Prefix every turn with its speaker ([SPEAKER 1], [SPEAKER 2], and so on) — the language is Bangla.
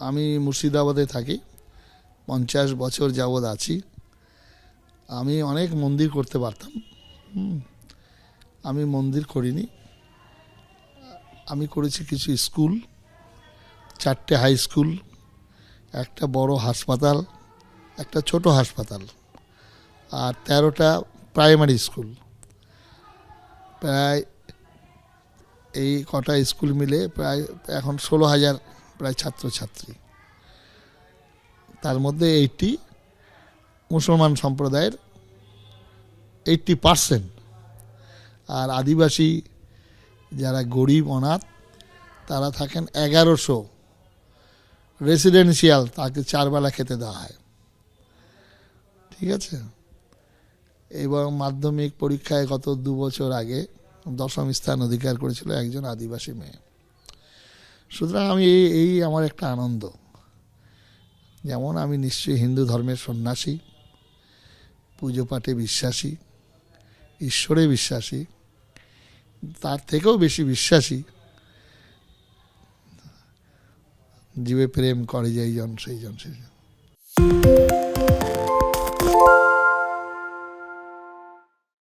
[SPEAKER 1] আমি মুর্শিদাবাদে থাকি, পঞ্চাশ বছর যাবৎ আছি। আমি অনেক মন্দির করতে পারতাম। আমি মন্দির করিনি। আমি করেছি কিছু স্কুল, চারটে হাই স্কুল, একটা বড় হাসপাতাল, একটা ছোট হাসপাতাল, আর তেরোটা প্রাইমারি স্কুল। প্রায় এই কটা স্কুল মিলে প্রায় এখন ষোলো হাজার প্রায় ছাত্রছাত্রী। তার মধ্যে এইটি মুসলমান সম্প্রদায়ের এইটটি পার্সেন্ট আর আদিবাসী যারা গরিব, অনাথ, তারা থাকেন এগারোশো। রেসিডেন্সিয়াল তাকে চারবেলা খেতে দেওয়া হয়। ঠিক আছে? এবং মাধ্যমিক পরীক্ষায় গত দু বছর আগে দশম স্থান অধিকার করেছিল একজন আদিবাসী মেয়ে। সুতরাং আমি এই এই আমার একটা আনন্দ। যেমন আমি নিশ্চয়ই হিন্দু ধর্মের সন্ন্যাসী, পুজো পাঠে বিশ্বাসী, ঈশ্বরে বিশ্বাসী, তার থেকেও বেশি বিশ্বাসী জীবে প্রেম করে যেইজন জন, সেই জন সেই জন।